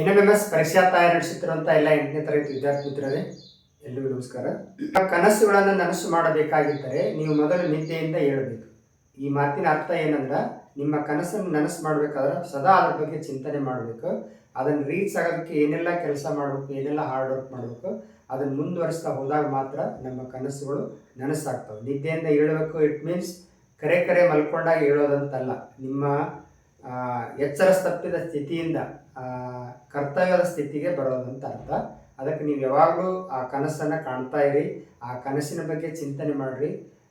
N M M S ಪರೀಕ್ಷಾ ತಯಾರಿ ಎಲ್ಲ ಎಂಟನೇ ತರಗತಿ ವಿದ್ಯಾರ್ಥಿ ಮಿತ್ರರೇ ಎಲ್ಲರಿಗೂ ನಮಸ್ಕಾರ. ಕನಸುಗಳನ್ನು ನನಸು ಮಾಡಬೇಕಾಗಿದ್ದರೆ ನೀವು ಮೊದಲು ನಿದ್ದೆಯಿಂದ ಹೇಳಬೇಕು ಈ ಮಾತಿನ ಅರ್ಥ ಏನಂದ್ರೆ, ನಿಮ್ಮ ಕನಸನ್ನು ನನಸು ಮಾಡಬೇಕಾದ್ರೆ ಸದಾ ಅದ್ರ ಬಗ್ಗೆ ಚಿಂತನೆ ಮಾಡಬೇಕು. ಅದನ್ನು ರೀಚ್ ಆಗೋದಕ್ಕೆ ಏನೆಲ್ಲ ಕೆಲಸ ಮಾಡಬೇಕು, ಏನೆಲ್ಲ ಹಾರ್ಡ್ ವರ್ಕ್ ಮಾಡಬೇಕು, ಅದನ್ನು ಮುಂದುವರಿಸ್ತಾ ಹೋದಾಗ ಮಾತ್ರ ನಮ್ಮ ಕನಸುಗಳು ನನಸಾಗ್ತವೆ. ನಿದ್ದೆಯಿಂದ ಹೇಳಬೇಕು ಇಟ್ ಮೀನ್ಸ್ ಕರೆ ಕರೆ ಮಲ್ಕೊಂಡಾಗ ಹೇಳೋದಂತಲ್ಲ ನಿಮ್ಮ ಎಚ್ಚರ ತಪ್ಪಿದ ಸ್ಥಿತಿಯಿಂದ ಕರ್ತವ್ಯದ ಸ್ಥಿತಿಗೆ ಬರೋದಂತ ಅರ್ಥ. ಅದಕ್ಕೆ ನೀವು ಯಾವಾಗಲೂ ಆ ಕನಸನ್ನು ಕಾಣ್ತಾ ಇರಿ, ಆ ಕನಸಿನ ಬಗ್ಗೆ ಚಿಂತನೆ ಮಾಡಿರಿ.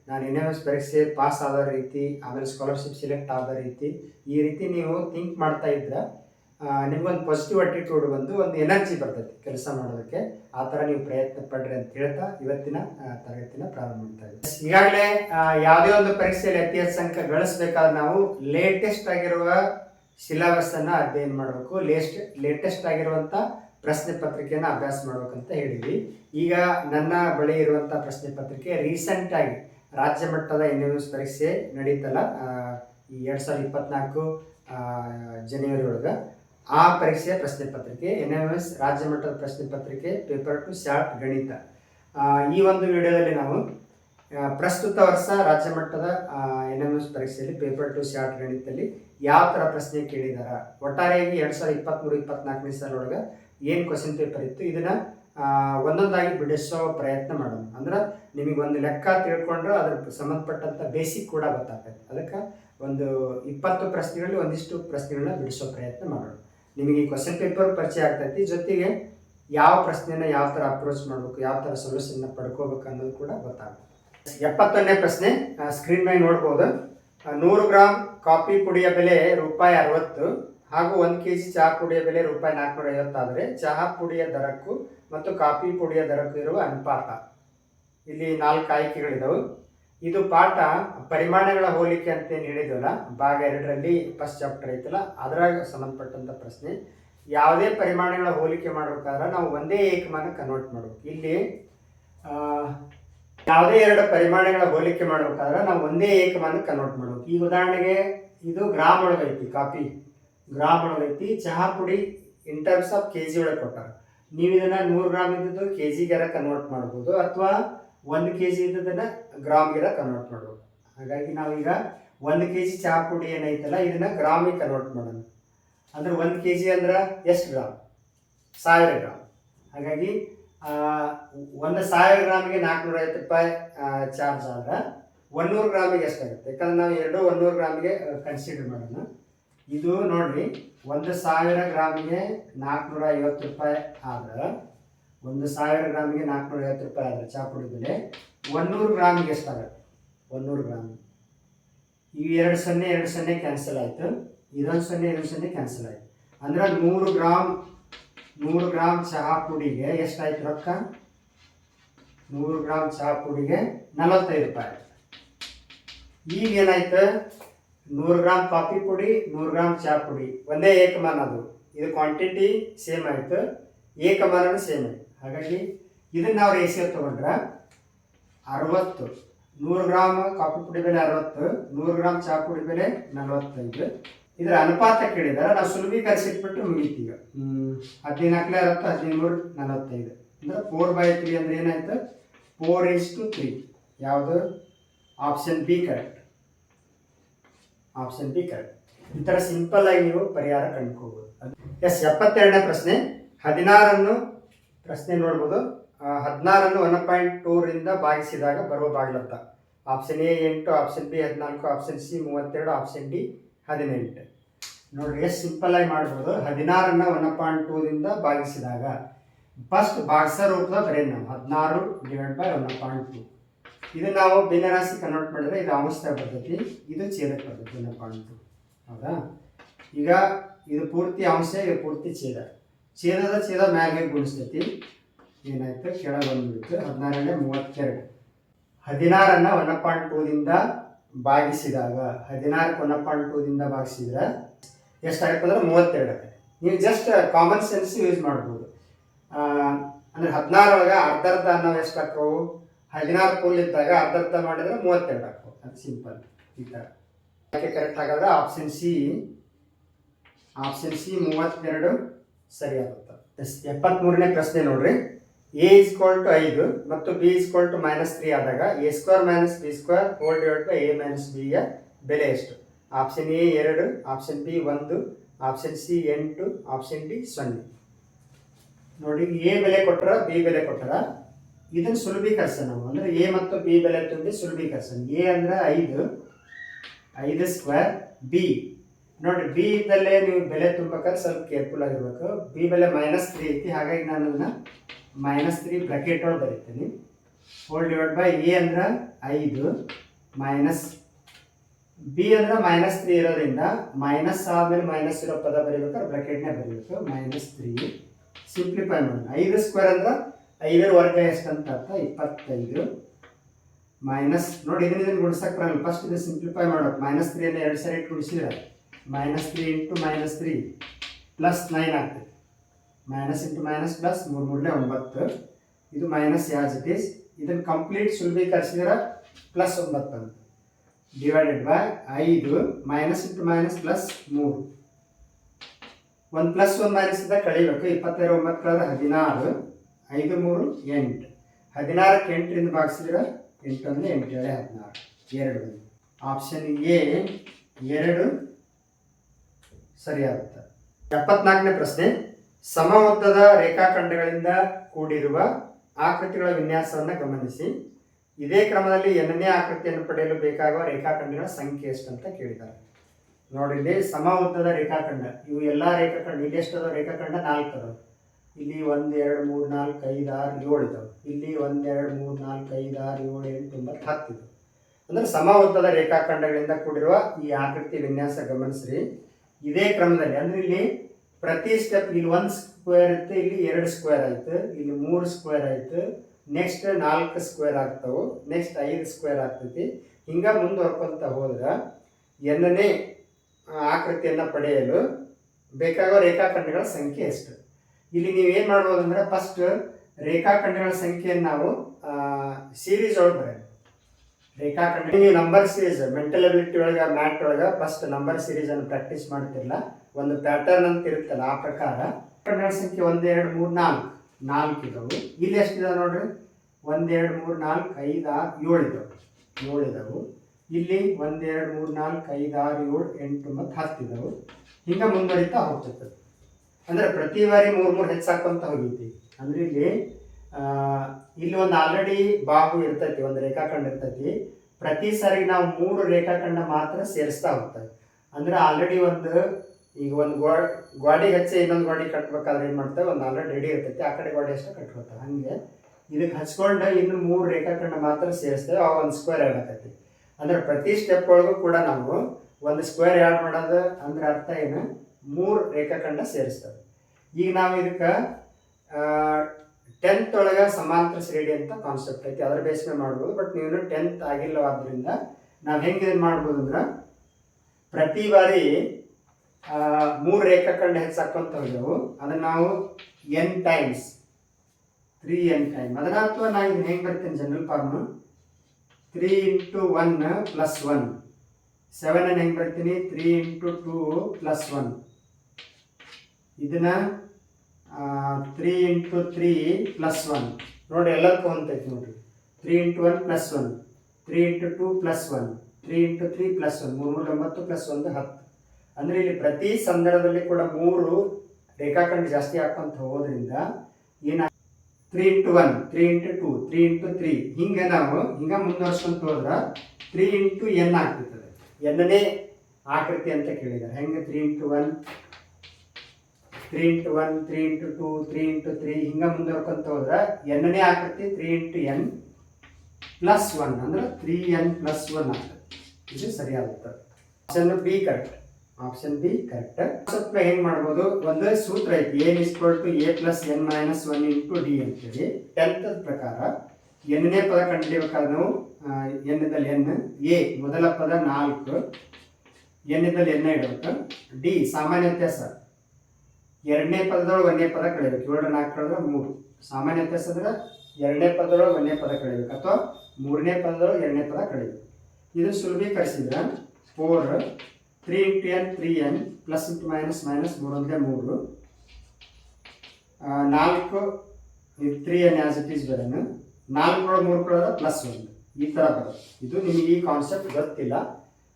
ನಾನು ಎನ್ ಎಸ್ ಪರೀಕ್ಷೆ ಪಾಸ್ ಆದ ರೀತಿ, ಆಮೇಲೆ ಸ್ಕಾಲರ್ಶಿಪ್ ಸಿಲೆಕ್ಟ್ ಆದ ರೀತಿ, ಈ ರೀತಿ ನೀವು ಥಿಂಕ್ ಮಾಡ್ತಾ ಇದ್ರೆ ನಿಮ್ಗೊಂದು ಪಾಸಿಟಿವ್ ಅಟಿಟ್ಯೂಡ್ ಬಂದು ಒಂದು ಎನರ್ಜಿ ಬರ್ತೈತಿ ಕೆಲಸ ಮಾಡೋದಕ್ಕೆ. ಆ ಥರ ನೀವು ಪ್ರಯತ್ನ ಪಡ್ರಿ ಅಂತ ಹೇಳ್ತಾ ಇವತ್ತಿನ ತರಗತಿನ ಪ್ರಾರಂಭ ಮಾಡ್ತಾ ಇದ್ದೀವಿ ಈಗಾಗಲೇ ಯಾವುದೇ ಒಂದು ಪರೀಕ್ಷೆಯಲ್ಲಿ ಅತಿ ಹೆಚ್ಚು ಅಂಕ ಗಳಿಸ್ಬೇಕಾದ್ರೆ ನಾವು ಲೇಟೆಸ್ಟ್ ಆಗಿರುವ ಸಿಲೆಬಸ್ ಅನ್ನ ಅಧ್ಯಯನ ಮಾಡಬೇಕು. ಲೇಸ್ಟ್ ಲೇಟೆಸ್ಟ್ ಆಗಿರುವಂಥ ಪ್ರಶ್ನೆ ಪತ್ರಿಕೆಯನ್ನು ಅಭ್ಯಾಸ ಮಾಡ್ಬೇಕಂತ ಹೇಳಿದ್ವಿ. ಈಗ ನನ್ನ ಬಳಿ ಇರುವಂಥ ಪ್ರಶ್ನೆ ಪತ್ರಿಕೆ ರೀಸೆಂಟ್ ಆಗಿ ರಾಜ್ಯ ಮಟ್ಟದ ಎನ್ ಪರೀಕ್ಷೆ ನಡೀತಲ್ಲ ಎರಡು ಸಾವಿರದ ಇಪ್ಪತ್ನಾಲ್ಕು ಜನವರಿ ಒಳಗೆ ಆ ಪರೀಕ್ಷೆಯ ಪ್ರಶ್ನೆ ಪತ್ರಿಕೆ ಎನ್ ಎಂ ಎಸ್ ರಾಜ್ಯ ಮಟ್ಟದ ಪ್ರಶ್ನೆ ಪತ್ರಿಕೆ ಪೇಪರ್ ಟು ಶಾರ್ಟ್ ಗಣಿತ. ಈ ಒಂದು ವಿಡಿಯೋದಲ್ಲಿ ನಾವು ಪ್ರಸ್ತುತ ವರ್ಷ ರಾಜ್ಯ ಮಟ್ಟದ ಎನ್ ಎಂ ಎಸ್ ಪರೀಕ್ಷೆಯಲ್ಲಿ ಪೇಪರ್ ಟು ಶಾರ್ಟ್ ಗಣಿತದಲ್ಲಿ ಯಾವ ಥರ ಪ್ರಶ್ನೆ ಕೇಳಿದಾರ? ಒಟ್ಟಾರೆಯಾಗಿ ಎರಡು ಸಾವಿರದ ಇಪ್ಪತ್ತ್ಮೂರು ಇಪ್ಪತ್ನಾಲ್ಕನೇ ಸಾಲೊಳಗೆ ಏನು ಕ್ವಶನ್ ಪೇಪರ್ ಇತ್ತು? ಇದನ್ನು ಒಂದೊಂದಾಗಿ ಬಿಡಿಸೋ ಪ್ರಯತ್ನ ಮಾಡೋಣ. ಅಂದ್ರೆ ನಿಮಗೆ ಒಂದು ಲೆಕ್ಕ ತಿಳ್ಕೊಂಡ್ರೆ ಅದ್ರ ಸಂಬಂಧಪಟ್ಟಂಥ ಬೇಸಿಕ್ ಕೂಡ ಗೊತ್ತಾಗ್ತದೆ ಅದಕ್ಕೆ ಒಂದು ಇಪ್ಪತ್ತು ಪ್ರಶ್ನೆಗಳಲ್ಲಿ ಒಂದಿಷ್ಟು ಪ್ರಶ್ನೆಗಳನ್ನ ಬಿಡಿಸೋ ಪ್ರಯತ್ನ ಮಾಡೋಣ. ನಿಮಗೆ ಈ ಕ್ವಶನ್ ಪೇಪರ್ ಪರಿಚಯ ಆಗ್ತೈತಿ. ಜೊತೆಗೆ ಯಾವ ಪ್ರಶ್ನೆನ ಯಾವ ಥರ ಅಪ್ರೋಚ್ ಮಾಡಬೇಕು, ಯಾವ ಥರ ಸೊಲ್ಯೂಷನ್ನ ಪಡ್ಕೋಬೇಕು ಅನ್ನೋದು ಕೂಡ ಗೊತ್ತಾಗುತ್ತೆ. ಎಪ್ಪತ್ತೊಂದನೇ ಪ್ರಶ್ನೆ ಸ್ಕ್ರೀನ್ ಮೇಲೆ ನೋಡ್ಬೋದು. ನೂರು ಗ್ರಾಮ್ ಕಾಫಿ ಪುಡಿಯ ಬೆಲೆ ರೂಪಾಯಿ ಅರವತ್ತು ಹಾಗೂ ಒಂದು ಕೆ ಜಿ ಚಹಾ ಪುಡಿಯ ಬೆಲೆ ರೂಪಾಯಿ ನಾಲ್ಕುನೂರ ಐವತ್ತಾದರೆ ಚಹಾ ಪುಡಿಯ ದರಕ್ಕೂ ಮತ್ತು ಕಾಫಿ ಪುಡಿಯ ದರಕ್ಕೂ ಇರುವ ಅನುಪಾತ. ಇಲ್ಲಿ ನಾಲ್ಕು ಆಯ್ಕೆಗಳಿದಾವೆ. ಇದು ಪಾಠ ಪರಿಮಾಣಗಳ ಹೋಲಿಕೆ ಅಂತ ಏನು ಹೇಳಿದ್ವಲ್ಲ, ಭಾಗ ಎರಡರಲ್ಲಿ ಫಸ್ಟ್ ಚಾಪ್ಟರ್ ಐತಲ್ಲ, ಅದರಾಗ ಸಂಬಂಧಪಟ್ಟಂಥ ಪ್ರಶ್ನೆ. ಯಾವುದೇ ಪರಿಮಾಣಗಳ ಹೋಲಿಕೆ ಮಾಡ್ಬೇಕಾದ್ರೆ ನಾವು ಒಂದೇ ಏಕಮಾನ ಕನ್ವರ್ಟ್ ಮಾಡಬೇಕು. ಇಲ್ಲಿ ಯಾವುದೇ ಎರಡು ಪರಿಮಾಣಗಳ ಹೋಲಿಕೆ ಮಾಡ್ಬೇಕಾದ್ರೆ ನಾವು ಒಂದೇ ಏಕಮಾನ ಕನ್ವರ್ಟ್ ಮಾಡಬೇಕು. ಈಗ ಉದಾಹರಣೆಗೆ ಇದು ಗ್ರಾಮ್ ಒಳಗೈತಿ ಕಾಫಿ ಗ್ರಾಮ್ ಒಳಗೈತಿ, ಚಹಾ ಪುಡಿ in terms of K G ಒಳಗೆ ಕೊಟ್ಟಾರ. ನೀವು ಇದನ್ನ ನೂರು ಗ್ರಾಮ್ ಇದ್ದಿದ್ದು ಕೆ ಜಿಗೆಲ್ಲ ಕನ್ವರ್ಟ್ ಮಾಡ್ಬೋದು. ಅಥವಾ ಒಂದು ಕೆ ಜಿ ಇದ್ದದನ್ನ ಗ್ರಾಮ್ಗೆಲ್ಲ ಕನ್ವರ್ಟ್ ಮಾಡೋಣ ಹಾಗಾಗಿ ನಾವೀಗ ಒಂದು ಕೆ ಜಿ ಚಹಾ ಪುಡಿ ಏನೈತಲ್ಲ, ಇದನ್ನ ಗ್ರಾಮಿಗೆ ಕನ್ವರ್ಟ್ ಮಾಡೋಣ ಅಂದ್ರೆ ಒಂದು ಕೆ ಜಿ ಅಂದ್ರೆ ಎಷ್ಟು ಗ್ರಾಮ್? ಸಾವಿರ ಗ್ರಾಮ್. ಹಾಗಾಗಿ ಒಂದು ಸಾವಿರ ಗ್ರಾಮಿಗೆ ನಾಲ್ಕುನೂರ ಐವತ್ತು ರೂಪಾಯಿ ಚಾರ್ಜ್ ಆದ್ರೆ ಒನ್ನೂರು ಗ್ರಾಮಿಗೆ ಎಷ್ಟಾಗುತ್ತೆ ಯಾಕಂದ್ರೆ ನಾವು ಎರಡು ಒನ್ನೂರು ಗ್ರಾಮಿಗೆ ಕನ್ಸಿಡರ್ ಮಾಡೋಣ ಇದು ನೋಡ್ರಿ, ಒಂದು ಸಾವಿರ ಗ್ರಾಮಿಗೆ ನಾಲ್ಕುನೂರ ಐವತ್ತು ರೂಪಾಯಿ ಆದ್ರೆ ಒಂದು ಸಾವಿರ ಗ್ರಾಮಿಗೆ ನಾಲ್ಕುನೂರ ಐವತ್ತು ರೂಪಾಯಿ ಆದರೆ ಚಾಪುಡಿ ಬೆಲೆ ಒನ್ನೂರು ಗ್ರಾಮಿಗೆ ಎಷ್ಟಾಗತ್ತೆ ಒನ್ನೂರು ಗ್ರಾಮ್. ಈ ಎರಡು ಸೊನ್ನೆ ಎರಡು ಸೊನ್ನೆ ಕ್ಯಾನ್ಸಲ್ ಆಯಿತು. ಇದೊಂದು ಸೊನ್ನೆ, ಎರಡು ಸೊನ್ನೆ ಕ್ಯಾನ್ಸಲ್ ಆಯಿತು. ಅಂದ್ರೆ ನೂರು ಗ್ರಾಮ್ ನೂರು ಗ್ರಾಮ್ ಚಹಾ ಪುಡಿಗೆ ಎಷ್ಟಾಯ್ತು ರೊಕ್ಕ? ನೂರು ಗ್ರಾಮ್ ಚಹಾ ಪುಡಿಗೆ ನಲವತ್ತೈದು ರೂಪಾಯಿ. ಈಗ ಏನಾಯ್ತು? ನೂರು ಗ್ರಾಮ್ ಕಾಫಿ ಪುಡಿ ನೂರು ಗ್ರಾಮ್ ಚಹಾ ಪುಡಿ ಒಂದೇ ಏಕಮಾನ ಅದು. ಇದು ಕ್ವಾಂಟಿಟಿ ಸೇಮ್ ಆಯಿತು. ಏಕಮಾನನೂ ಸೇಮ್ ಆಯ್ತು. ಹಾಗಾಗಿ ಇದನ್ನ ನಾವು ರೇಷಿಯೋ ತಗೊಂಡ್ರೆ ಅರವತ್ತು. ನೂರು ಗ್ರಾಮ್ ಕಾಫಿ ಪುಡಿ ಬೆಲೆ ಅರವತ್ತು ನೂರು ಗ್ರಾಮ್ ಚಹಾ ಪುಡಿ ಬೆಲೆ ನಲವತ್ತೈದು. ಇದರ ಅನುಪಾತ ಕೇಳಿದರೆ ನಾವು ಸುಲಭೀಕರಿಸಿಟ್ಬಿಟ್ಟು ಮುಗಿತೀಗ ಹದಿನಾಲ್ಕಲೆ ಅರವತ್ತು ಹದಿಮೂರು ನಲವತ್ತೈದು. ಅಂದ್ರೆ ಫೋರ್ ಬೈ ತ್ರೀ ಅಂದ್ರೆ ಏನಾಯ್ತು? ಫೋರ್ ಇಸ್ ಟು ತ್ರೀ ಯಾವುದು? Option B correct option B correct ಈ ಥರ ಸಿಂಪಲ್ ಆಗಿ ನೀವು ಪರಿಹಾರ ಕಂಡುಕೋಬಹುದು ಎಸ್ ಎಪ್ಪತ್ತೆರಡನೇ ಪ್ರಶ್ನೆ. ಹದಿನಾರನ್ನು ಪ್ರಶ್ನೆ ನೋಡ್ಬೋದು. ಹದಿನಾರನ್ನು ಒನ್ ಪಾಯಿಂಟ್ ಟೂರಿಂದ ಭಾಗಿಸಿದಾಗ ಬರುವ ಬಾಗಿಲತ್ತ. ಆಪ್ಷನ್ ಎ ಎಂಟು ಆಪ್ಷನ್ ಬಿ ಹದಿನಾಲ್ಕು ಆಪ್ಷನ್ ಸಿ ಮೂವತ್ತೆರಡು ಆಪ್ಷನ್ ಡಿ ಹದಿನೆಂಟು. ನೋಡಿ ಎಷ್ಟು ಸಿಂಪಲ್ ಆಗಿ ಮಾಡ್ಬೋದು. ಹದಿನಾರನ್ನು ಒನ್ ಪಾಯಿಂಟ್ ಟೂರಿಂದ ಭಾಗಿಸಿದಾಗ. ಫಸ್ಟ್ ಭಾಗಿಸೋ ರೂಪದ ಬರೀ ನಾವು. ಹದಿನಾರು divide by one point two ಇದು ನಾವು ಭಿನ್ನರಾಶಿ ಕನ್ವರ್ಟ್ ಮಾಡಿದ್ರೆ ಇದು ಅಂಶದ ಪದ್ಧತಿ ಇದು ಛೇದಕ ಪದ್ಧತಿ ಒನ್ ಪಾಯಿಂಟ್ ಟು ಹೌದಾ? ಈಗ ಇದು ಪೂರ್ತಿ ಅಂಶ ಇದು ಪೂರ್ತಿ ಛೇದ. ಛೇದದ ಛೇದ ಮ್ಯಾಗೆ ಗುಣಿಸ್ತೈತಿ. ಏನಾಯ್ತು? ಕೆಳಗೆ ಬಂದ್ಬಿಡ್ತು. ಹದಿನಾರನೇ ಮೂವತ್ತೆರಡು. ಹದಿನಾರನ್ನು ಒನ್ ಪಾಯಿಂಟ್ ಟೂದಿಂದ ಭಾಗಿಸಿದಾಗ, ಹದಿನಾರಕ್ಕೆ ಒನ್ ಪಾಯಿಂಟ್ ಟೂದಿಂದ ಭಾಗಿಸಿದ್ರೆ ಎಷ್ಟಾಗುತ್ತೆ ಅಂದ್ರೆ ಮೂವತ್ತೆರಡು ನೀವು ಜಸ್ಟ್ ಕಾಮನ್ ಸೆನ್ಸ್ ಯೂಸ್ ಮಾಡ್ಬೋದು. ಅಂದರೆ ಹದಿನಾರೊಳಗೆ ಅರ್ಧ ಅರ್ಧ ಅನ್ನೋ ಎಷ್ಟು ಹಾಕವು ಹದಿನಾರು ಕೂಲ್ ಇದ್ದಾಗ ಅರ್ಧ ಅರ್ಧ ಮಾಡಿದ್ರೆ ಮೂವತ್ತೆರಡು ಹಾಕವು ಅದು ಸಿಂಪಲ್ ಈ ಥರ ಯಾಕೆ ಕರೆಕ್ಟ್ ಆಗಲ್ಲ? ಆಪ್ಷನ್ ಸಿ ಆಪ್ಷನ್ ಸಿ ಮೂವತ್ತೆರಡು. ಸರಿಯಾಗುತ್ತೆ. ಎಸ್ ಎಪ್ಪತ್ತ್ಮೂರನೇ ಪ್ರಶ್ನೆ ನೋಡ್ರಿ. ಎ ಇಸ್ಕ್ವಲ್ ಟು ಐದು ಮತ್ತು B is equal to minus three ಆದಾಗ A square minus B square whole divide by A minus ಬಿಯ ಬೆಲೆ ಎಷ್ಟು? ಆಪ್ಷನ್ ಎ ಎರಡು ಆಪ್ಷನ್ ಬಿ ಒಂದು ಆಪ್ಷನ್ ಸಿ ಎಂಟು ಆಪ್ಷನ್ ಡಿ ಸೊನ್ನೆ. ನೋಡಿ ಎ ಬೆಲೆ ಕೊಟ್ಟರ ಬಿ ಬೆಲೆ ಕೊಟ್ಟರ ಇದನ್ನು ಸುಲಭೀಕರಿಸ ನಾವು. ಅಂದರೆ ಎ ಮತ್ತು ಬಿ ಬೆಲೆ ತುಂಬಿ ಸುಲಭೀಕರಿಸ ಎ ಅಂದರೆ ಐದು ಐದು ಸ್ಕ್ವೇರ್ ಬಿ ನೋಡಿ ಬಿ ಇದ್ದಲ್ಲೇ ನೀವು ಬೆಲೆ ತುಂಬಬೇಕಾದ್ರೆ ಸ್ವಲ್ಪ ಕೇರ್ಫುಲ್ ಆಗಿರ್ಬೇಕು. ಬಿ ಬೆಲೆ ಮೈನಸ್ ತ್ರೀ ಐತಿ. ಹಾಗಾಗಿ ನಾನು ಅದನ್ನು ಮೈನಸ್ ತ್ರೀ ಬ್ರಾಕೆಟ್ ಒಳಗೆ ಬರೀತೀನಿ. ಹೋಲ್ ಡಿವೈಡ್ ಬೈ ಎ ಅಂದ್ರೆ ಐದು. ಮೈನಸ್ ಬಿ ಅಂದ್ರೆ ಮೈನಸ್ ತ್ರೀ ಇರೋದ್ರಿಂದ ಮೈನಸ್ ಆದಮೇಲೆ ಮೈನಸ್ ಇರೋ ಪದ ಬರೀಬೇಕಾದ್ರೆ ಬ್ರಕೆಟ್ನೇ ಬರೀಬೇಕು. ಮೈನಸ್ ತ್ರೀ ಸಿಂಪ್ಲಿಫೈ ಮಾಡೋಣ. ಐದು ಸ್ಕ್ವೇರ್ ಅಂದ್ರೆ ಐದರ ವರ್ಗ ಎಷ್ಟು ಅಂತ ಅರ್ಥ? ಇಪ್ಪತ್ತೈದು. ಮೈನಸ್ ನೋಡಿ, ಇದನ್ನ ಇದನ್ನು ಗುಣಿಸಕ್ಕೆ ಫಸ್ಟ್ ಇದು ಸಿಂಪ್ಲಿಫೈ ಮಾಡೋದು ಮೈನಸ್ ತ್ರೀಯನ್ನು ಎರಡು ಸರಿ ಗುಣಿಸಿದ್ರೆ minus three into minus three plus nine ಆಗ್ತದೆ. ಮೈನಸ್ ಇಂಟು ಮೈನಸ್ ಪ್ಲಸ್ ಮೂರು ಮೂರನೇ ಒಂಬತ್ತು. ಇದು ಮೈನಸ್ ಯಾಜ್ ಇಟ್ ಈಸ್ ಇದನ್ನು ಕಂಪ್ಲೀಟ್ ಸುಲಭೀಕರಿಸಿದ್ರೆ ಪ್ಲಸ್ ಒಂಬತ್ತು ಅಂತ. ಡಿವೈಡೆಡ್ ಬೈ ಐದು ಮೈನಸ್ ಇಂಟು ಮೈನಸ್ ಪ್ಲಸ್ ಮೂರು. ಒಂದು ಪ್ಲಸ್ ಒಂದು ಮೈನಸ್ ಇಂದ ಕಳಿಬೇಕು. ಇಪ್ಪತ್ತೈದು ಒಂಬತ್ತು ಕಳೆದ್ರೆ ಹದಿನಾರು. ಐದು ಮೂರು, ಎಂಟು. ಹದಿನಾರಕ್ಕೆ ಎಂಟರಿಂದ ಭಾಗಿಸಿದ್ರೆ, ಎಂಟು ಅಂದರೆ ಎಂಟು ಏಳೆ ಹದಿನಾರು. ಎರಡು. ಆಪ್ಷನ್ ಎ ಎರಡು ಸರಿಯಾಗುತ್ತೆ. ಎಪ್ಪತ್ನಾಲ್ಕನೇ ಪ್ರಶ್ನೆ ಸಮ ಉದ್ದದ ರೇಖಾಖಂಡಗಳಿಂದ ಕೂಡಿರುವ ಆಕೃತಿಗಳ ವಿನ್ಯಾಸವನ್ನು ಗಮನಿಸಿ. ಇದೇ ಕ್ರಮದಲ್ಲಿ ಎರಡನೇ ಆಕೃತಿಯನ್ನು ಪಡೆಯಲು ಬೇಕಾಗುವ ರೇಖಾಖಂಡಗಳ ಸಂಖ್ಯೆ ಎಷ್ಟು ಅಂತ ಕೇಳಿದ್ದಾರೆ. ನೋಡಿ, ಇಲ್ಲಿ ಸಮ ಉದ್ದದ ರೇಖಾಖಂಡ, ಇವು ಎಲ್ಲ ರೇಖಾಖಂಡ, ಇಲ್ಲಿ ಎಷ್ಟದ ರೇಖಾಖಂಡ ನಾಲ್ಕು ಅದಾವೆ ಇಲ್ಲಿ ಒಂದು, ಎರಡು, ಮೂರು, ನಾಲ್ಕು, ಐದು, ಆರು, ಏಳು ಇದಾವೆ. ಇಲ್ಲಿ ಒಂದು, ಎರಡು, ಮೂರು, ನಾಲ್ಕು, ಐದು, ಆರು, ಏಳು, ಎಂಟು, ಒಂಬತ್ತು, ಹತ್ತು ಅಂದರೆ ಸಮ ಉದ್ದದ ರೇಖಾಖಂಡಗಳಿಂದ ಕೂಡಿರುವ ಈ ಆಕೃತಿ ವಿನ್ಯಾಸ ಗಮನಿಸ್ರಿ. ಇದೇ ಕ್ರಮದಲ್ಲಿ, ಅಂದ್ರೆ ಇಲ್ಲಿ ಪ್ರತಿ ಸ್ಟೆಪ್ ಇಲ್ಲಿ ಒಂದು ಸ್ಕ್ವೇರ್ ಇತ್ತು ಇಲ್ಲಿ ಎರಡು ಸ್ಕ್ವೇರ್ ಆಯ್ತು, ಇಲ್ಲಿ ಮೂರು ಸ್ಕ್ವೇರ್ ಆಯ್ತು ನೆಕ್ಸ್ಟ್ ನಾಲ್ಕು ಸ್ಕ್ವೇರ್ ಆಗ್ತವೆ ನೆಕ್ಸ್ಟ್ ಐದು ಸ್ಕ್ವೇರ್ ಆಗ್ತೈತಿ. ಹಿಂಗೆ ಮುಂದುವರ್ಕೊಂತ ಹೋದ್ರೆ ಎನ್ನನೇ ಆಕೃತಿಯನ್ನು ಪಡೆಯಲು ಬೇಕಾಗೋ ರೇಖಾಖಂಡಗಳ ಸಂಖ್ಯೆ ಎಷ್ಟು? ಇಲ್ಲಿ ನೀವೇನು ಏನು ಮಾಡ್ಬೋದು ಅಂದ್ರೆ ಫಸ್ಟ್ ರೇಖಾಖಂಡಗಳ ಸಂಖ್ಯೆಯನ್ನು ನಾವು ಸೀರೀಸ್ ಒಳಗೆ ಬರೆಯೋದು ರೇಖಾಖಂಡ. ಈ ನಂಬರ್ ಸೀರೀಸ್ ಮೆಂಟಲ್ ಅಬಿಲಿಟಿ ಒಳಗೆ ಮ್ಯಾಟ್ ಒಳಗೆ ಫಸ್ಟ್ ನಂಬರ್ ಸೀರೀಸ್ ಅನ್ನು ಪ್ರಾಕ್ಟೀಸ್ ಮಾಡ್ತಿರಲ್ಲ ಒಂದು ಪ್ಯಾಟರ್ನ್ ಅಂತ ಇರುತ್ತಲ್ಲ, ಆ ಪ್ರಕಾರ. ಸಂಖ್ಯೆ ಒಂದು, ಎರಡು, ಮೂರು, ನಾಲ್ಕು. ನಾಲ್ಕು ಇದಾವೆ. ಇಲ್ಲಿ ಎಷ್ಟಿದಾವೆ ನೋಡ್ರಿ? ಒಂದು, ಎರಡು, ಮೂರು, ನಾಲ್ಕು, ಐದು, ಆರು, ಏಳು ಇದಾವೆ. ಏಳು ಇದಾವೆ. ಇಲ್ಲಿ ಒಂದು, ಎರಡು, ಮೂರು, ನಾಲ್ಕು, ಐದು, ಆರು, ಏಳು, ಎಂಟು ಮತ್ತು ಹತ್ತು ಇದಾವೆ. ಹಿಂಗೆ ಮುಂದುವರಿತಾ ಹೋಗ್ತಿರ್ತದೆ ಅಂದರೆ ಪ್ರತಿ ಬಾರಿ ಮೂರು ಮೂರು ಹೆಚ್ಚಾಕೊಂತ ಹೋಗೈತಿ ಅಂದ್ರೆ ಇಲ್ಲಿ ಇಲ್ಲಿ ಒಂದು ಆಲ್ರೆಡಿ ಬಾಹು ಇರ್ತೈತಿ, ಒಂದು ರೇಖಾಖಂಡ ಇರ್ತೈತಿ. ಪ್ರತಿ ಸಾರಿ ನಾವು ಮೂರು ರೇಖಾಖಂಡ ಮಾತ್ರ ಸೇರಿಸ್ತಾ ಹೋಗ್ತೇವೆ. ಅಂದ್ರೆ ಆಲ್ರೆಡಿ ಒಂದು, ಈಗ ಒಂದು ಗೋ ಗೋಡೆ ಹಚ್ಚಿ ಇನ್ನೊಂದು ಗೋಡೆ ಕಟ್ಬೇಕಾದ್ರೆ ಏನು ಮಾಡ್ತೇವೆ? ಒಂದು ಆಲ್ರೆಡಿ ರೆಡಿ ಇರ್ತೈತಿ. ಆ ಕಡೆ ಗೋಡೆ ಅಷ್ಟೇ ಕಟ್ಕೊತಾರೆ ಹಂಗೆ ಇದಕ್ಕೆ ಹಚ್ಕೊಂಡು ಇನ್ನು ಮೂರು ರೇಖಾಖಂಡ ಮಾತ್ರ ಸೇರಿಸ್ತೇವೆ. ಅವಾಗ ಒಂದು ಸ್ಕ್ವೇರ್ ಆಗತೈತಿ ಅಂದ್ರೆ ಪ್ರತಿ ಸ್ಟೆಪ್ ಒಳಗೂ ಕೂಡ ನಾವು ಒಂದು ಸ್ಕ್ವೇರ್ ಆ್ಯಡ್ ಮಾಡೋದು ಅಂದ್ರೆ ಅರ್ಥ ಏನು? ಮೂರು ರೇಖಾಖಂಡ ಸೇರಿಸ್ತೇವೆ. ಈಗ ನಾವು ಇದಕ್ಕೆ ಟೆಂತ್ ಒಳಗೆ ಸಮಾಂತರ ಶ್ರೇಡಿ ಅಂತ ಕಾನ್ಸೆಪ್ಟ್ ಐತಿ. ಅದರ ಬೇಸ್ ಮೇಲೆ ಮಾಡ್ಬೋದು. ಬಟ್ ನೀವು ಟೆಂತ್ ಆಗಿಲ್ಲವಾದ್ರಿಂದ ನಾವು ಹೆಂಗೆ ಇದು ಮಾಡ್ಬೋದು ಅಂದ್ರೆ ಪ್ರತಿ ಬಾರಿ ಮೂರು ರೇಖಾಖಂಡ ಹೆಚ್ಚಾಕೊಂತ ಹೋದೆವು ಅದನ್ನ ನಾವು N times three N time ಅದನ್ನ ಅಥವಾ ನಾ ಇದನ್ನ ಹೆಂಗೆ ಬರ್ತೀನಿ general form three into one plus one seven ಅನ್ನು ಹೆಂಗೆ ಬರ್ತೀನಿ? Three into two plus one ಇದನ್ನ three into three plus one ನೋಡಿ, ಎಲ್ಲಕ್ಕೂ ಹೊಂತೈತಿ ನೋಡಿರಿ. Three into one plus one three into two plus one three into three plus one ಮೂರು ನೂರ ಒಂಬತ್ತು ಪ್ಲಸ್ ಒಂದು ಹತ್ತು. ಅಂದರೆ ಇಲ್ಲಿ ಪ್ರತಿ ಸಂದರ್ಭದಲ್ಲಿ ಕೂಡ ಮೂರು ರೇಖಾಖಂಡ ಜಾಸ್ತಿ ಹಾಕೊಂತ ಹೋಗೋದ್ರಿಂದ ಏನ three into one three into two three into three ಹಿಂಗೆ ನಾವು ಹಿಂಗೆ ಮುಂದುವರ್ಸ್ಕೊಂತ ಹೋದ್ರೆ ತ್ರೀ ಇಂಟು ಎನ್ ಆಗ್ತಿರ್ತದೆ ಎನ್ನೇ ಆಕೃತಿ ಅಂತ ಕೇಳಿದ್ದಾರೆ ಹೆಂಗೆ? Three into one three into one three into two three into three ಹಿಂಗೆ ಮುಂದುವರ್ಕೊಂತ ಹೋದ್ರೆ ಎನ್ನೇ ಆಕೃತಿ? Three into N plus one ಅಂದ್ರೆ ತ್ರೀ ಎನ್ ಪ್ಲಸ್ ಒನ್ ಆಗ್ತದೆ. ಇದು ಸರಿಯಾಗುತ್ತೆ. Option B correct option B correct ಸ್ವಲ್ಪ ಹೆಂಗ್ ಮಾಡ್ಬೋದು? ಒಂದು ಸೂತ್ರ ಐತಿ N equal to A plus N minus one into D ಅಂತೇಳಿ. ಟೆಂತ್ ಪ್ರಕಾರ, ಎನ್ನೇ ಪದ ಕಂಡುಹಿಡಿಬೇಕಾದ್ರೆ ನಾವು ಎನ್ನದಲ್ಲಿ ಎನ್ ಎ ಮೊದಲ ಪದ ನಾಲ್ಕು ಎನ್ನದಲ್ಲಿ ಎನ್ನ ಇಡಬೇಕು ಡಿ ಸಾಮಾನ್ಯ ವ್ಯತ್ಯಾಸ. ಎರಡನೇ ಪದದೊಳಗೆ ಒಂದನೇ ಪದ ಕಳಿಬೇಕು ಏಳರ ನಾಲ್ಕು ಕಳೆದ್ರೆ ಮೂರು. ಸಾಮಾನ್ಯ ವ್ಯತ್ಯಾಸ ಅಂದ್ರೆ ಎರಡನೇ ಪದದೊಳಗೆ ಒಂದನೇ ಪದ ಕಳಿಬೇಕು ಅಥವಾ ಮೂರನೇ ಪದದೊಳಗೆ ಎರಡನೇ ಪದ ಕಳಿಬೇಕು ಇದು ಸುಲಭೀಕರಿಸಿದ್ರೆ four three into N three N plus into minus minus ಮೂರು ಅಂದರೆ ಮೂರು. ನಾಲ್ಕು three N as it is ಬರೋನು. ನಾಲ್ಕು ಮೂರು ಕೊಡೋದ ಪ್ಲಸ್ ಒಂದು. ಈ ಥರ ಬರೋದು ಇದು ನಿಮಗೆ ಈ ಕಾನ್ಸೆಪ್ಟ್ ಗೊತ್ತಿಲ್ಲ.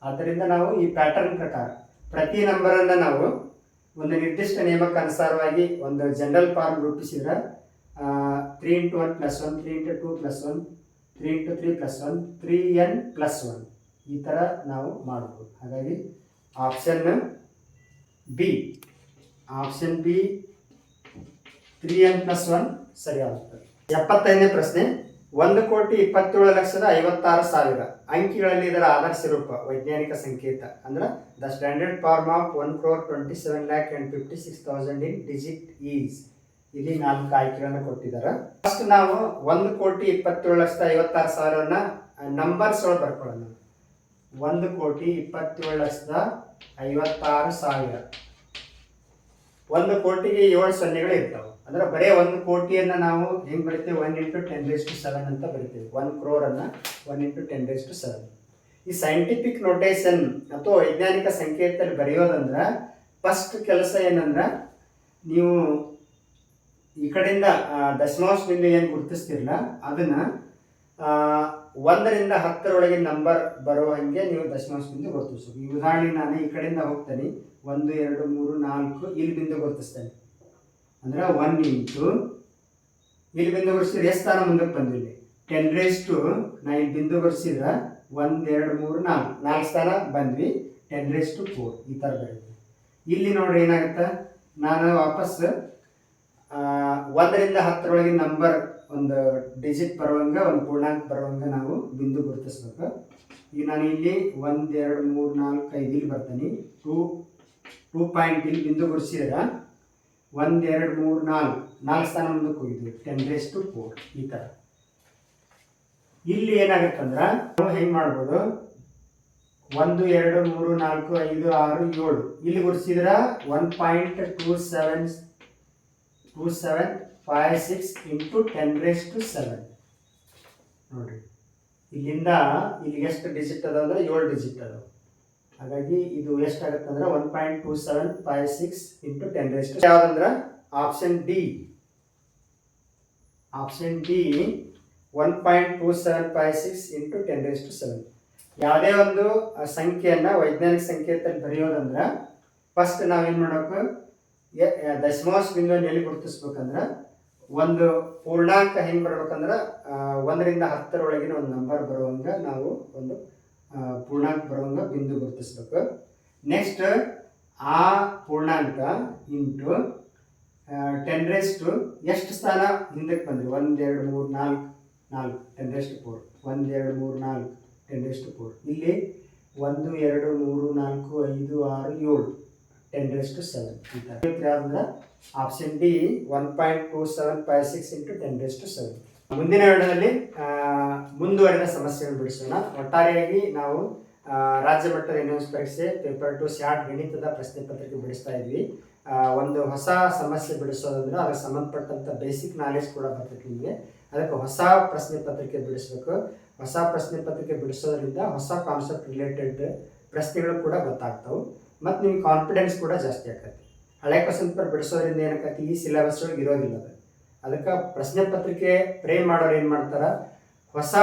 ಆದ್ದರಿಂದ ನಾವು ಈ ಪ್ಯಾಟರ್ನ್ ಪ್ರಕಾರ ಪ್ರತಿ ನಂಬರನ್ನು ನಾವು ಒಂದು ನಿರ್ದಿಷ್ಟ ನಿಯಮಕ್ಕೆ ಅನುಸಾರವಾಗಿ ಒಂದು general form ರೂಪಿಸಿದ್ರೆ three into one plus one three into two plus one three into three plus one three N plus one ಈ ಥರ ನಾವು ಮಾಡ್ಬೋದು. ಹಾಗಾಗಿ option B option B three N plus one ಸರಿಯಾಗುತ್ತದೆ ಎಪ್ಪತ್ತೈದನೇ ಪ್ರಶ್ನೆ. ಒಂದು ಕೋಟಿ ಇಪ್ಪತ್ತೇಳು ಲಕ್ಷದ ಐವತ್ತಾರು ಸಾವಿರ ಅಂಕಿಗಳಲ್ಲಿ ಇದರ ಆದರ್ಶ ರೂಪ, ವೈಜ್ಞಾನಿಕ ಸಂಕೇತ. ಅಂದ್ರೆ, the standard form of one crore twenty seven lakh and fifty six thousand in digit is. ಇಲ್ಲಿ ನಾಲ್ಕು ಆಯ್ಕೆಗಳನ್ನು ಕೊಟ್ಟಿದ್ದಾರೆ ಫಸ್ಟ್ ನಾವು ಒಂದು ಕೋಟಿ ಇಪ್ಪತ್ತೇಳು ಲಕ್ಷದ ಐವತ್ತಾರು ಸಾವಿರನ ನಂಬರ್ಸ್ ಒಳಗೆ ಬರ್ಕೊಳ್ಳೋಣ. ಒಂದು ಕೋಟಿ ಇಪ್ಪತ್ತೇಳು ಲಕ್ಷದ ಐವತ್ತಾರು ಸಾವಿರ. ಒಂದು ಕೋಟಿಗೆ ಏಳು ಸೊನ್ನೆಗಳು ಇರ್ತಾವೆ. ಅಂದ್ರೆ ಬರೀ ಒಂದು ಕೋಟಿಯನ್ನ ನಾವು ಹೆಂಗೆ ಬರಿತೀವಿ one into ten raise to seven ಅಂತ ಬರಿತೀವಿ one ಕ್ರೋರನ್ನು one into ten raise to seven ಈ ಸೈಂಟಿಫಿಕ್ ನೋಟೇಷನ್ ಅಥವಾ ವೈಜ್ಞಾನಿಕ ಸಂಕೇತದಲ್ಲಿ ಬರೆಯೋದಂದ್ರೆ ಫಸ್ಟ್ ಕೆಲಸ ಏನಂದ್ರೆ ನೀವು ಈ ಕಡೆಯಿಂದ ದಶಮಾಂಶದಿಂದ ಏನು ಗುರುತಿಸ್ತಿರಲ್ಲ ಅದನ್ನ ಒಂದರಿಂದ ಹತ್ತರೊಳಗೆ ನಂಬರ್ ಬರೋ ಹಂಗೆ ನೀವು ದಶಮಾಂಶ ಬಿಂದು ಗುರುತಿಸ್ಬೇಕು. ಈ ಉದಾಹರಣೆಗೆ ನಾನು ಈ ಕಡೆಯಿಂದ ಹೋಗ್ತೇನೆ. ಒಂದು, ಎರಡು, ಮೂರು, ನಾಲ್ಕು ಇಲ್ಲಿ ಬಿಂದು ಗುರುತಿಸ್ತೇನೆ. ಅಂದ್ರೆ ಒನ್ ಇಂಟು ಇಲ್ಲಿ ಬಿಂದು ಬರ್ಸಿದ್ರೆ ಎಷ್ಟು ಸ್ಥಾನ ಮುಂದಕ್ಕೆ ಬಂದಿಲ್ಲ ಟೆನ್ ರೇಸ್ ಟು ನಾ ಇಲ್ಲಿ ಬಿಂದು ಬರ್ಸಿದ್ರೆ ಒಂದು, ಎರಡು, ಮೂರು, ನಾಲ್ಕು. ನಾಲ್ಕು ಸ್ಥಾನ ಬಂದ್ವಿ. ಟೆನ್ ರೇಸ್ ಟು ಫೋರ್ ಈ ಥರ ಬರೀತೀವಿ ಇಲ್ಲಿ ನೋಡ್ರಿ ಏನಾಗುತ್ತೆ? ನಾನು ವಾಪಸ್ ಒಂದರಿಂದ ಹತ್ತರೊಳಗೆ ನಂಬರ್ ಒಂದು ಡಿಜಿಟ್ ಬರುವಂಗೆ, ಒಂದು ಪೂರ್ಣಾಂಕ ಬರುವಂಗೆ ನಾವು ಬಿಂದು ಗುರುತಿಸ್ಬೇಕು. ಈಗ ನಾನು ಇಲ್ಲಿ ಒಂದು, ಎರಡು, ಮೂರು, ನಾಲ್ಕು, ಐದು ಇಲ್ಲಿ ಬರ್ತೀನಿ. ಟೂ ಟೂ ಪಾಯಿಂಟ್ ಇಲ್ಲಿ ಬಿಂದು ಗುರುತಿಸಿದ್ರೆ ಒಂದು ಎರಡು ಮೂರು ನಾಲ್ಕು. ನಾಲ್ಕು ಸ್ಥಾನ ಮುಂದಕ್ಕೆ ಹೋಗಿದ್ವಿ. ಟೆನ್ ರೇಸ್ ಟು ಫೋರ್ ಈ ಥರ ಇಲ್ಲಿ ಏನಾಗುತ್ತಂದ್ರೆ, ನಾವು ಹೆಂಗೆ ಮಾಡ್ಬೋದು? ಒಂದು, ಎರಡು, ಮೂರು, ನಾಲ್ಕು, ಐದು, ಆರು, ಏಳು. ಇಲ್ಲಿ ಗುರುತಿಸಿದ್ರೆ one point two seven two seven five six into ten raise to seven ನೋಡಿರಿ. ಇಲ್ಲಿಂದ ಇಲ್ಲಿಗೆ ಎಷ್ಟು ಡಿಜಿಟ್ ಅದ ಅಂದ್ರೆ ಏಳು ಡಿಜಿಟ್ ಅದಾವ. ಹಾಗಾಗಿ ಇದು ಎಷ್ಟಾಗುತ್ತೆ ಅಂದ್ರೆ one point two seven five six into ten raise to ಯಾವ್ದಂದ್ರೆ? Option D option D one point two seven five six into ten raise to seven ಯಾವುದೇ ಒಂದು ಸಂಖ್ಯೆಯನ್ನು, ವೈಜ್ಞಾನಿಕ ಸಂಕೇತದಲ್ಲಿ ಬರೆಯೋದಂದ್ರೆ ಫಸ್ಟ್ ನಾವೇನು ಮಾಡಬೇಕು? ದಶಮಾಂಶ ಬಿಂದುವನ್ನು ಎಲ್ಲಿ ಗುರುತಿಸ್ಬೇಕಂದ್ರೆ, ಒಂದು ಪೂರ್ಣಾಂಕ ಹೆಂಗೆ ಬರ್ಬೇಕಂದ್ರೆ ಒಂದರಿಂದ ಹತ್ತರೊಳಗಿನ ಒಂದು ನಂಬರ್ ಬರುವಂಗೆ ನಾವು ಒಂದು ಪೂರ್ಣಾಂಕ ಬರುವಂಗೆ ಬಿಂದು ಗುರುತಿಸ್ಬೇಕು. ನೆಕ್ಸ್ಟ್ ಆ ಪೂರ್ಣಾಂಕ ಇಂಟು ಟೆನ್ ರೇಸ್ ಟು ಎಷ್ಟು ಸ್ಥಾನ ಹಿಂದಕ್ಕೆ ಬಂದ್ರಿ? ಒಂದು, ಎರಡು, ಮೂರು, ನಾಲ್ಕು ನಾಲ್ಕು ಟೆನ್ ರೇಸ್ ಟು ಫೋರ್ ಒಂದು, ಎರಡು, ಮೂರು, ನಾಲ್ಕು ಟೆನ್ ರೇಸ್ ಟು ಫೋರ್ ಇಲ್ಲಿ ಒಂದು, ಎರಡು, ಮೂರು, ನಾಲ್ಕು, ಐದು, ಆರು, ಏಳು ಟೆನ್ ರೇಸ್ ಟು ಸೆವೆನ್ ಥರ ಯಾವ್ದಂದ್ರೆ option D one point two seven five six into ten raise to seven ಮುಂದಿನ ಆ, ಮುಂದುವರೆದ ಸಮಸ್ಯೆಯನ್ನು ಬಿಡಿಸೋಣ. ಒಟ್ಟಾರೆಯಾಗಿ ನಾವು ರಾಜ್ಯ ಮಟ್ಟದ ಎನ್ಎಸ್ ಪರೀಕ್ಷೆ ಪೇಪರ್ ಟು ಸ್ಯಾಟ್ ಗಣಿತದ ಪ್ರಶ್ನೆ ಪತ್ರಿಕೆ ಬಿಡಿಸ್ತಾ ಇದ್ವಿ. ಒಂದು ಹೊಸ ಸಮಸ್ಯೆ ಬಿಡಿಸೋದಂದ್ರೆ ಅದಕ್ಕೆ ಸಂಬಂಧಪಟ್ಟಂಥ ಬೇಸಿಕ್ ನಾಲೆಜ್ ಕೂಡ ಬರ್ತೈತಿ ನಿಮಗೆ. ಅದಕ್ಕೆ ಹೊಸ ಪ್ರಶ್ನೆ ಪತ್ರಿಕೆ ಬಿಡಿಸ್ಬೇಕು. ಹೊಸ ಪ್ರಶ್ನೆ ಪತ್ರಿಕೆ ಬಿಡಿಸೋದ್ರಿಂದ ಹೊಸ ಕಾನ್ಸೆಪ್ಟ್ ರಿಲೇಟೆಡ್ ಪ್ರಶ್ನೆಗಳು ಕೂಡ ಗೊತ್ತಾಗ್ತವೆ. ಮತ್ತು ನಿಮ್ಗೆ ಕಾನ್ಫಿಡೆನ್ಸ್ ಕೂಡ ಜಾಸ್ತಿ ಆಗ್ತೈತಿ ಹಳೆ ಕ್ವಶನ್ ಪೇಪರ್ ಬಿಡಿಸೋದ್ರಿಂದ ಏನಕ್ಕೆ ಈ ಸಿಲೆಬಸ್ ಒಳಗೆ ಇರೋದಿಲ್ಲ ಅದು. ಅದಕ್ಕೆ ಪ್ರಶ್ನೆ ಪತ್ರಿಕೆ ಫ್ರೇಮ್ ಮಾಡೋರು ಏನು ಮಾಡ್ತಾರೆ? ಹೊಸ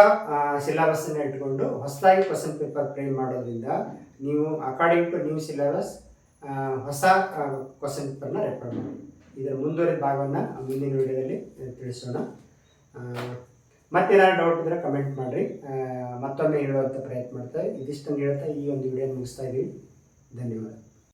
ಸಿಲೆಬಸ್ಸನ್ನು ಇಟ್ಕೊಂಡು ಹೊಸದಾಗಿ ಕ್ವಶನ್ ಪೇಪರ್ ಫ್ರೇಮ್ ಮಾಡೋದ್ರಿಂದ ನೀವು ಅಕಾರ್ಡಿಂಗ್ ಟು ನ್ಯೂ ಸಿಲೆಬಸ್ ಹೊಸ ಕ್ವಶನ್ ಪೇಪರ್ನ ರೆಫರ್ ಮಾಡಿ ಇದರ ಮುಂದುವರಿದ ಭಾಗವನ್ನು ಮುಂದಿನ ವಿಡಿಯೋದಲ್ಲಿ ತಿಳಿಸೋಣ. ಮತ್ತೇನಾದ್ರು ಡೌಟ್ ಇದ್ರೆ ಕಮೆಂಟ್ ಮಾಡಿರಿ. ಮತ್ತೊಮ್ಮೆ ಹೇಳುವಂಥ ಪ್ರಯತ್ನ ಮಾಡ್ತಾರೆ ಇದಿಷ್ಟನ್ನು ಹೇಳ್ತಾ ಈ ಒಂದು ವಿಡಿಯೋ ಮುಗಿಸ್ತಾ ಇದ್ದೀವಿ ಧನ್ಯವಾದ.